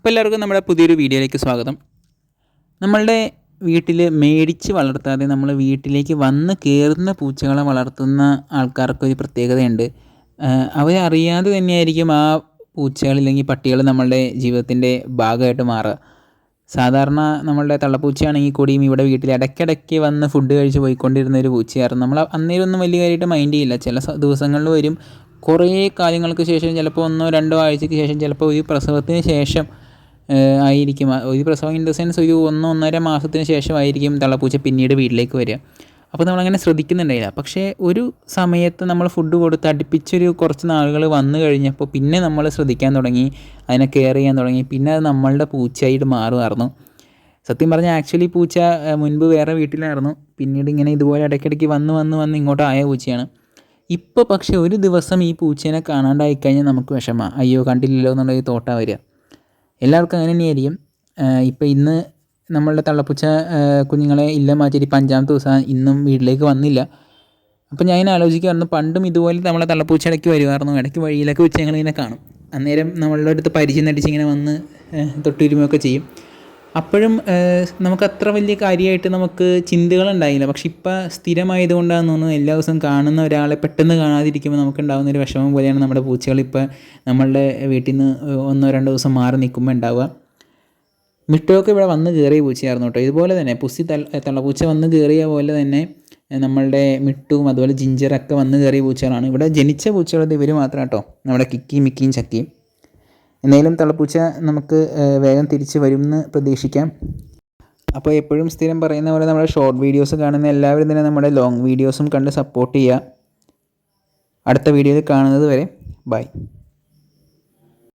അപ്പോൾ എല്ലാവർക്കും നമ്മുടെ പുതിയൊരു വീഡിയോയിലേക്ക് സ്വാഗതം. നമ്മളുടെ വീട്ടിൽ മേടിച്ച് വളർത്താതെ നമ്മൾ വീട്ടിലേക്ക് വന്ന് കയറുന്ന പൂച്ചകളെ വളർത്തുന്ന ആൾക്കാർക്ക് ഒരു പ്രത്യേകതയുണ്ട്. അവരറിയാതെ തന്നെയായിരിക്കും ആ പൂച്ചകൾ ഇല്ലെങ്കിൽ പട്ടികൾ നമ്മളുടെ ജീവിതത്തിന്റെ ഭാഗമായിട്ട് മാറുക. സാധാരണ നമ്മളുടെ തള്ളപ്പൂച്ചയാണെങ്കിൽ കൂടിയും ഇവിടെ വീട്ടിൽ ഇടയ്ക്കിടയ്ക്ക് വന്ന് ഫുഡ് കഴിച്ച് പോയിക്കൊണ്ടിരുന്ന ഒരു പൂച്ചയായിരുന്നു. നമ്മൾ അന്നേരം ഒന്നും വലിയ കാര്യമായിട്ട് മൈൻഡ് ചെയ്യില്ല. ചില ദിവസങ്ങളിൽ വരും കുറേ കാര്യങ്ങൾക്ക് ശേഷം ചിലപ്പോൾ ഒന്നോ രണ്ടോ ആഴ്ചയ്ക്ക് ശേഷം ചിലപ്പോൾ ഒരു പ്രസവത്തിന് ശേഷം ആയിരിക്കും. ഒരു പ്രസവം ഇൻ ദ സെൻസ് ഒരു ഒന്ന് ഒന്നര മാസത്തിന് ശേഷമായിരിക്കും തള്ളപ്പൂച്ച പിന്നീട് വീട്ടിലേക്ക് വരിക. അപ്പോൾ നമ്മളങ്ങനെ ശ്രദ്ധിക്കുന്നുണ്ടായില്ല. പക്ഷേ ഒരു സമയത്ത് നമ്മൾ ഫുഡ് കൊടുത്ത് അടുപ്പിച്ചൊരു കുറച്ച് നാളുകൾ വന്നു കഴിഞ്ഞപ്പോൾ പിന്നെ നമ്മൾ ശ്രദ്ധിക്കാൻ തുടങ്ങി അതിനെ കെയർ ചെയ്യാൻ തുടങ്ങി പിന്നെ അത് നമ്മളുടെ പൂച്ചയായിട്ട് മാറുമായിരുന്നു. സത്യം പറഞ്ഞാൽ ആക്ച്വലി പൂച്ച മുൻപ് വേറെ വീട്ടിലായിരുന്നു. പിന്നീട് ഇങ്ങനെ ഇതുപോലെ ഇടയ്ക്കിടയ്ക്ക് വന്ന് വന്ന് വന്ന് ഇങ്ങോട്ട് ആയ പൂച്ചയാണ്. ഇപ്പോൾ പക്ഷേ ഒരു ദിവസം ഈ പൂച്ചേനെ കാണാണ്ടായി കഴിഞ്ഞാൽ നമുക്ക് വിഷമമാണ് അയ്യോ കണ്ടില്ലല്ലോ എന്നുള്ളൊരു തോട്ടാണ് വരിക. എല്ലാവർക്കും അങ്ങനെ തന്നെയായിരിക്കും ഇപ്പോൾ ഇന്ന് നമ്മളുടെ തള്ളപ്പൂച്ച കുഞ്ഞുങ്ങളെ ഇല്ല മാറ്റി ഇപ്പം അഞ്ചാമത്തെ ദിവസം ഇന്നും വീട്ടിലേക്ക് വന്നില്ല. അപ്പം ഞാൻ ഇങ്ങനെ ആലോചിക്കുമായിരുന്നു പണ്ടും ഇതുപോലെ നമ്മളെ തള്ളപ്പൂച്ച ഇടയ്ക്ക് വരുമായിരുന്നു ഇടയ്ക്ക് വഴിയിലൊക്കെ വെച്ച് ഞങ്ങളിങ്ങനെ കാണും. അന്നേരം നമ്മളുടെ അടുത്ത് പരിചയം നടിച്ച് ഇങ്ങനെ വന്ന് തൊട്ടുരുമൊക്കെ ചെയ്യും. അപ്പോഴും നമുക്ക് അത്ര വലിയ കാര്യമായിട്ട് നമുക്ക് ചിന്തകളുണ്ടായില്ല. പക്ഷെ ഇപ്പം സ്ഥിരമായതുകൊണ്ടാണെന്ന് തോന്നുന്നു എല്ലാ ദിവസവും കാണുന്ന ഒരാളെ പെട്ടെന്ന് കാണാതിരിക്കുമ്പോൾ നമുക്ക് ഉണ്ടാകുന്ന ഒരു വിഷമം പോലെയാണ് നമ്മുടെ പൂച്ചകൾ ഇപ്പോൾ നമ്മളുടെ വീട്ടിൽ നിന്ന് ഒന്നോ രണ്ടോ ദിവസം മാറി നിൽക്കുമ്പോൾ ഉണ്ടാവുക. മിട്ടോക്ക് ഇവിടെ വന്ന് കയറിയ പൂച്ചയായിരുന്നു കേട്ടോ. ഇതുപോലെ തന്നെ പുസ്സി തള്ള തള്ളപ്പൂച്ച വന്ന് കയറിയ പോലെ തന്നെ നമ്മളുടെ മിട്ടും അതുപോലെ ജിഞ്ചറൊക്കെ വന്ന് കയറിയ പൂച്ചകളാണ്. ഇവിടെ ജനിച്ച പൂച്ചകളത് ഇവർ മാത്രം കേട്ടോ. നമ്മുടെ കിക്കിയും മിക്കിയും ചക്കിയും. എന്തായാലും തള്ളപ്പൂച്ച നമുക്ക് വേഗം തിരിച്ച് വരും എന്ന് പ്രതീക്ഷിക്കാം. അപ്പോൾ എപ്പോഴും സ്ഥിരം പറയുന്ന പോലെ നമ്മുടെ ഷോർട്ട് വീഡിയോസ് കാണുന്ന എല്ലാവരും തന്നെ നമ്മുടെ ലോങ് വീഡിയോസും കണ്ട് സപ്പോർട്ട് ചെയ്യുക. അടുത്ത വീഡിയോയിൽ കാണുന്നത് വരെ ബൈ